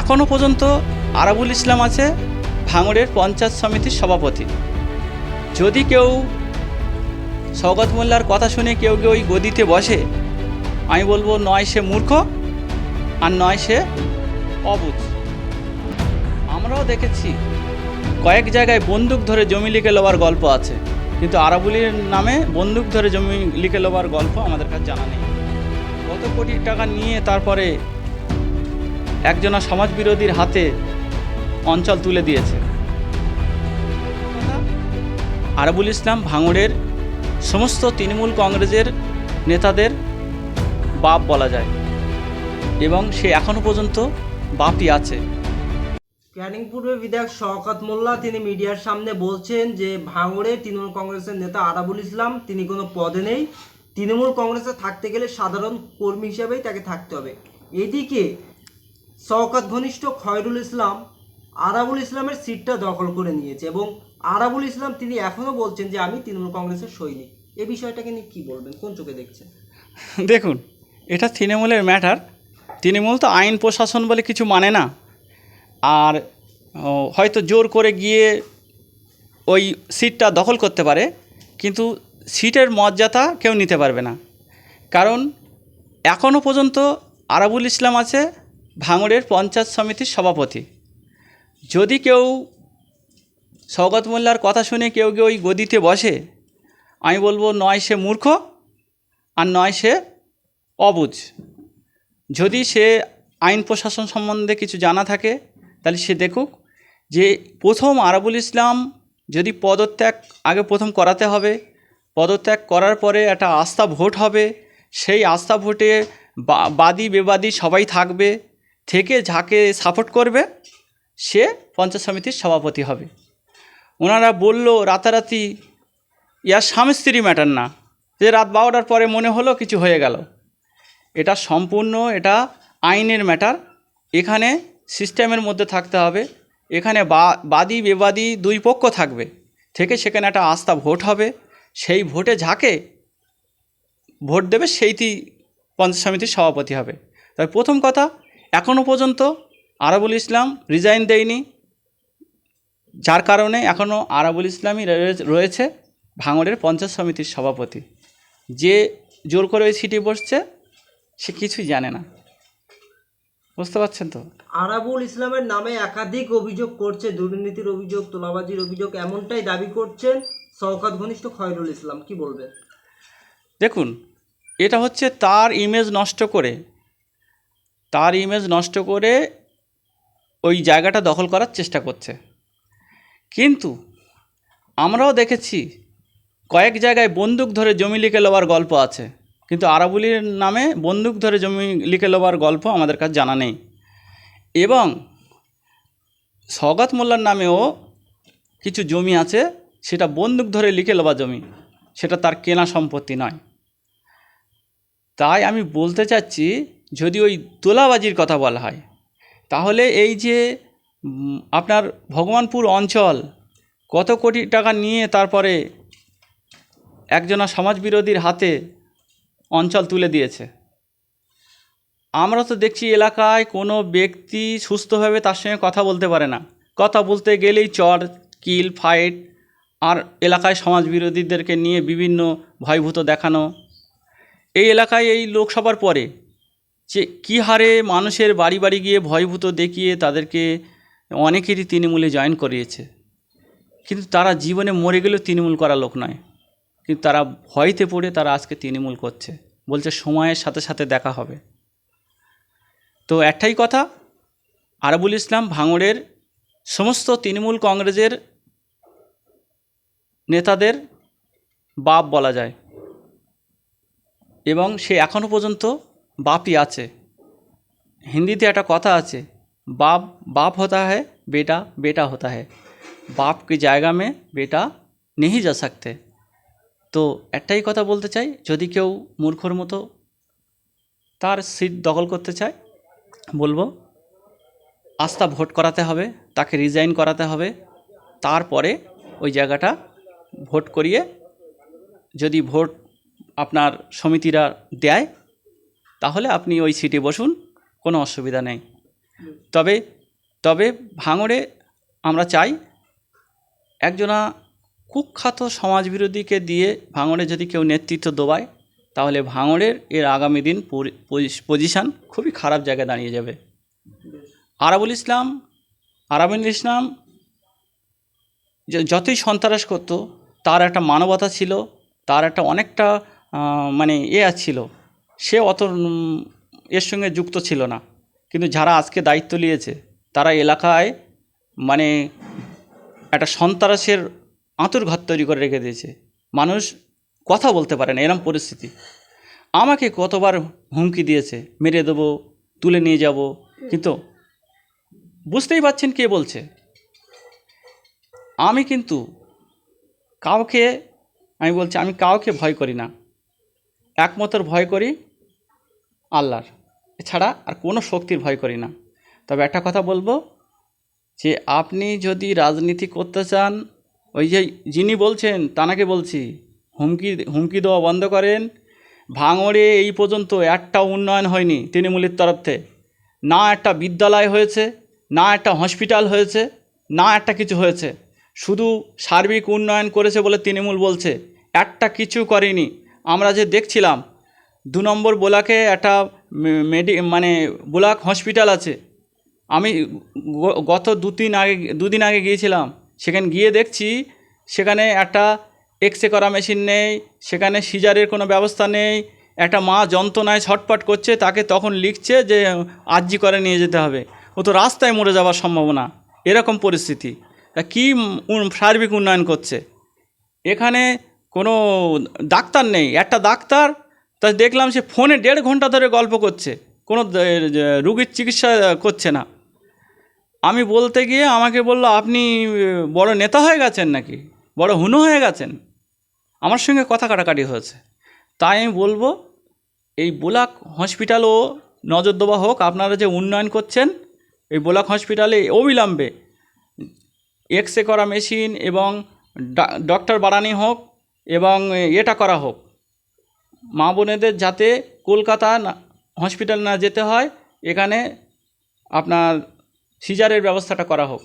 এখনও পর্যন্ত আরাবুল ইসলাম আছে ভাঙড়ের পঞ্চায়েত সমিতির সভাপতি। যদি কেউ সৌগত মোল্লার কথা শুনে কেউ কেউ ওই গদিতে বসে, আমি বলব নয় সে মূর্খ আর নয় সে অবুঝ। আমরাও দেখেছি কয়েক জায়গায় বন্দুক ধরে জমি লিখে লওয়ার গল্প আছে, কিন্তু আরাবুলির নামে বন্দুক ধরে জমি লিখে লওয়ার গল্প আমাদের কাছে জানা নেই। কত কোটি টাকা নিয়ে তারপরে একজনা সমাজ বিরোধীর হাতে অঞ্চল তুলে দিয়েছে। আরাবুল ইসলাম ভাঙড়ের সমস্ত তৃণমূল কংগ্রেসের নেতাদের বাপ বলা যায় এবং সে এখনও পর্যন্ত বাপই আছে। ক্যানিং পূর্বের বিধায়ক শওকত মোল্লা, তিনি মিডিয়ার সামনে বলছেন যে ভাঙড়ে তৃণমূল কংগ্রেসের নেতা আরাবুল ইসলাম, তিনি কোনো পদে নেই। তৃণমূল কংগ্রেসে থাকতে গেলে সাধারণ কর্মী হিসাবেই তাকে থাকতে হবে। এদিকে শওকত ঘনিষ্ঠ খয়রুল ইসলাম আরাবুল ইসলামের সিটটা দখল করে নিয়েছে এবং আরাবুল ইসলাম তিনি এখনও বলছেন যে আমি তৃণমূল কংগ্রেসের সৈনিক। এ বিষয়টাকে নিয়ে কী বলবেন? কোন চোখে দেখছেন? দেখুন, এটা তৃণমূলের ম্যাটার। তৃণমূল তো আইন প্রশাসন বলে কিছু মানে না। আর হয়তো জোর করে গিয়ে ওই সিটটা দখল করতে পারে, কিন্তু সিটের মর্যাদা কেউ নিতে পারবে না। কারণ এখনও পর্যন্ত আরাবুল ইসলাম আছে ভাঙড়ের পঞ্চায়েত সমিতির সভাপতি। যদি কেউ সৌগত মোল্লার কথা শুনে কেউ কেউ ওই গদিতে বসে? আমি বলব, নয় সে মূর্খ আর নয় সে অবুঝ যদি সে আইন প্রশাসন সম্বন্ধে কিছু জানা থাকে, তাহলে সে দেখুক যে প্রথম আরাবুল ইসলাম যদি পদত্যাগ আগে প্রথম করাতে হবে, পদত্যাগ করার পরে একটা আস্থা ভোট হবে, সেই আস্থা ভোটে বাদী বেবাদী সবাই থাকবে থেকে যাকে সাপোর্ট করবে, সে পঞ্চায়েত সমিতির সভাপতি হবে। ওনারা বলল রাতারাতি, ইয়ার স্বামী স্ত্রী ম্যাটার না। যে রাত বারোটার পরে মনে হলো কিছু হয়ে গেল। এটা সম্পূর্ণ, এটা আইনের ম্যাটার এখানে সিস্টেমের মধ্যে থাকতে হবে। এখানে বাদী, বেবাদী দুই পক্ষ থাকবে। থেকে সেখানে একটা আস্থা ভোট হবে। সেই ভোটে যাকে ভোট দেবে, সেইটি পঞ্চায়েত সমিতির সভাপতি হবে। তাই প্রথম কথা এখনও পর্যন্ত আরাবুল ইসলাম রিজাইন দেয়নি যার কারণে এখনও আরাবুল ইসলামই রয়ে- রয়েছে ভাঙড়ের পঞ্চায়েত সমিতির সভাপতি। যে জোর করে ওই সিটি বসছে সে কিছুই জানে না। বুঝতে পারছেন তো? আরাবুল ইসলামের নামে একাধিক অভিযোগ করছে দুর্নীতির অভিযোগ তোলাবাজির অভিযোগ এমনটাই দাবি করছেন শওকত ঘনিষ্ঠ খয়রুল ইসলাম। কি বলবেন? দেখুন এটা হচ্ছে তার ইমেজ নষ্ট করে তার ইমেজ নষ্ট করে ওই জায়গাটা দখল করার চেষ্টা করছে। কিন্তু আমরাও দেখেছি কয়েক জায়গায় বন্দুক ধরে জমি লিখে লওয়ার গল্প আছে। কিন্তু আরাবুলির নামে বন্দুক ধরে জমি লিখে লওয়ার গল্প আমাদের কাছে জানা নেই। এবং সগাত মোল্লার নামেও কিছু জমি আছে, সেটা বন্দুক ধরে লিখে লওয়া জমি, সেটা তার কেনা সম্পত্তি নয়। তাই আমি বলতে চাচ্ছি যদি ওই তোলাবাজির কথা বলা হয়, তাহলে এই যে আপনার ভগবানপুর অঞ্চল কত কোটি টাকা নিয়ে তারপরে একজনা সমাজ বিরোধীর হাতে অঞ্চল তুলে দিয়েছে। আমরা তো দেখছি এলাকায় কোনো ব্যক্তি সুস্থভাবে তার সঙ্গে কথা বলতে পারে না। কথা বলতে গেলেই চর, কিল, ফাইট আর এলাকায় সমাজ বিরোধীদেরকে নিয়ে বিভিন্ন ভয়ভূত দেখানো। এই এলাকায় এই লোকসভার পরে যে কী হারে মানুষের বাড়ি বাড়ি গিয়ে ভয়ভূত দেখিয়ে তাদেরকে অনেকেরই তৃণমূলে জয়েন করিয়েছে। কিন্তু তারা জীবনে মরে গেলেও তৃণমূল করা লোক নয়। কিন্তু তারা ভয়তে পড়ে তারা আজকে তৃণমূল করছে। বলছে, সময়ের সাথে সাথে দেখা হবে। তো একটাই কথা, আরবুল ইসলাম ভাঙড়ের সমস্ত তৃণমূল কংগ্রেসের নেতাদের বাপ বলা যায়। এবং সে এখনও পর্যন্ত বাপই আছে হিন্দিতে একটা কথা আছে বাপ বাপ হতা है बेटा बेटा होता है बाप की জায়গা में বেটা नहीं जा सकते তো একটাই কথা বলতে চাই যদি কেউ মূর্খর মতো তার সিট দখল করতে চায় বলবো আস্থা ভোট করাতে হবে তাকে রিজাইন করাতে হবে তারপরে ওই জায়গাটা ভোট করিয়ে যদি ভোট আপনার সমিতিরা দেয় তাহলে আপনি ওই সিটে বসুন, কোনো অসুবিধা নেই। তবে তবে ভাঙড়ে আমরা চাই একজনা কুখ্যাত সমাজবিরোধীকে দিয়ে ভাঙড়ে যদি কেউ নেতৃত্ব দেওয়ায় তাহলে ভাঙড়ের এর আগামী দিন পজিশান খুবই খারাপ জায়গায় দাঁড়িয়ে যাবে। আরাবুল ইসলাম আরাবুল ইসলাম যতই সন্ত্রাস করতো, তার একটা মানবতা ছিল, তার একটা অনেকটা মানে এ ছিল। সে অত এর সঙ্গে যুক্ত ছিল না। কিন্তু যারা আজকে দায়িত্ব নিয়েছে, তারা এলাকায় মানে একটা সন্ত্রাসের আঁতুর ঘর তৈরি করে রেখে দিয়েছে। মানুষ কথা বলতে পারে না, এরম পরিস্থিতি। আমাকে কতবার হুমকি দিয়েছে, মেরে দেবো, তুলে নিয়ে যাব, কিন্তু বুঝতেই পারছেন কে বলছে। আমি কিন্তু কাউকে, আমি বলছি, আমি কাউকে ভয় করি না। একমাত্র ভয় করি আল্লাহর। এছাড়া আর কোনো শক্তির ভয় করি না। তবে একটা কথা বলব যে, আপনি যদি রাজনীতি করতে চান, ওই যে যিনি বলছেন, তানাকে বলছি, হুমকি হুমকি দেওয়া বন্ধ করেন। ভাঙড়ে এই পর্যন্ত একটা উন্নয়ন হয়নি তৃণমূলের তরফ থেকে। না একটা বিদ্যালয় হয়েছে, না একটা হসপিটাল হয়েছে, না একটা কিছু হয়েছে। শুধু সার্বিক উন্নয়ন করেছে বলে তৃণমূল বলছে, একটা কিছু করেনি। আমরা যে দেখছিলাম, দু নম্বর বোলাকে একটা মেডি মানে বোলাক হসপিটাল আছে। আমি গত দু তিন আগে দুদিন আগে গিয়েছিলাম, সেখানে গিয়ে দেখছি, সেখানে একটা এক্স রে করা মেশিন নেই, সেখানে সিজারের কোনো ব্যবস্থা নেই, একটা মা যন্ত্রণায় ছটপট করছে, তাকে তখন লিখছে যে আর্জি করে নিয়ে যেতে হবে। ও তো রাস্তায় মরে যাওয়ার সম্ভাবনা, এরকম পরিস্থিতি। তা কী সার্বিক উন্নয়ন করছে? এখানে কোনো ডাক্তার নেই। একটা ডাক্তার, তা দেখলাম সে ফোনে দেড় ঘণ্টা ধরে গল্প করছে। কোনো রুগীর চিকিৎসা করছে না। আমি বলতে গিয়ে আমাকে বলল, আপনি বড় নেতা হয়ে গেছেন নাকি? বড় হুনো হয়ে গেছেন? আমার সঙ্গে কথা কাটাকাটি হয়েছে। তাই আমি বলব, এই বোলাক হসপিটালও নজর দেওয়া হোক, আপনারা যে উন্নয়ন করছেন, এই বোলাক হসপিটালে অবিলম্বে এক্স রে করা মেশিন এবং ডক্টর বাড়ানি হোক এবং এটা করা হোক। মা বোনেদের যাতে কলকাতা না হসপিটাল না যেতে হয়, এখানে আপনার সিজারের ব্যবস্থাটা করা হোক।